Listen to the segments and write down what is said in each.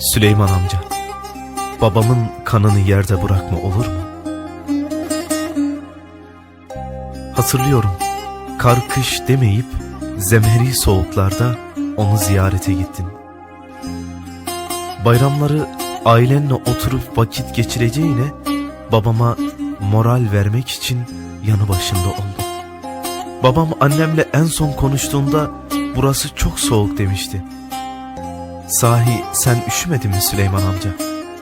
Süleyman amca, babamın kanını yerde bırakma olur mu? Hatırlıyorum, kar kış demeyip zemheri soğuklarda onu ziyarete gittin. Bayramları ailenle oturup vakit geçireceğine babama moral vermek için yanı başında oldum. Babam annemle en son konuştuğunda burası çok soğuk demişti. Sahi sen üşümedin mi Süleyman amca?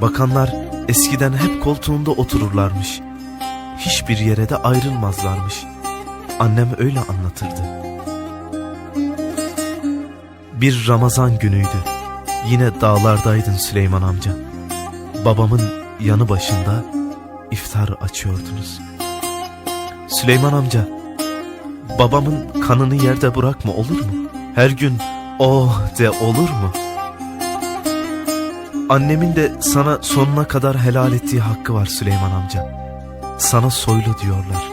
Bakanlar eskiden hep koltuğunda otururlarmış. Hiçbir yere de ayrılmazlarmış. Annem öyle anlatırdı. Bir Ramazan günüydü. Yine dağlardaydın Süleyman amca. Babamın yanı başında iftar açıyordunuz. Süleyman amca, babamın kanını yerde bırakma olur mu? Her gün oh de olur mu? Annemin de sana sonuna kadar helal ettiği hakkı var Süleyman amca. Sana soylu diyorlar.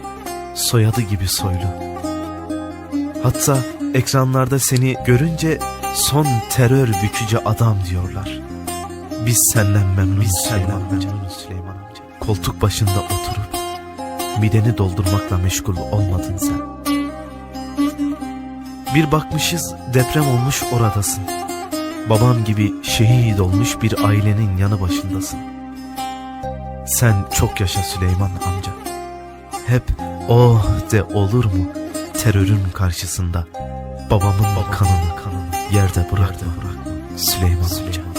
Soyadı gibi soylu. Hatta ekranlarda seni görünce son terör bükücü adam diyorlar. Biz senden memnunuz Süleyman amca. Süleyman amca. Koltuk başında oturup mideni doldurmakla meşgul olmadın sen. Bir bakmışız deprem olmuş oradasın. Babam gibi şehit olmuş bir ailenin yanı başındasın. Sen çok yaşa Süleyman amca. Hep oh de olur mu terörün karşısında babamın kanını kanını yerde bırakma. Süleyman amca.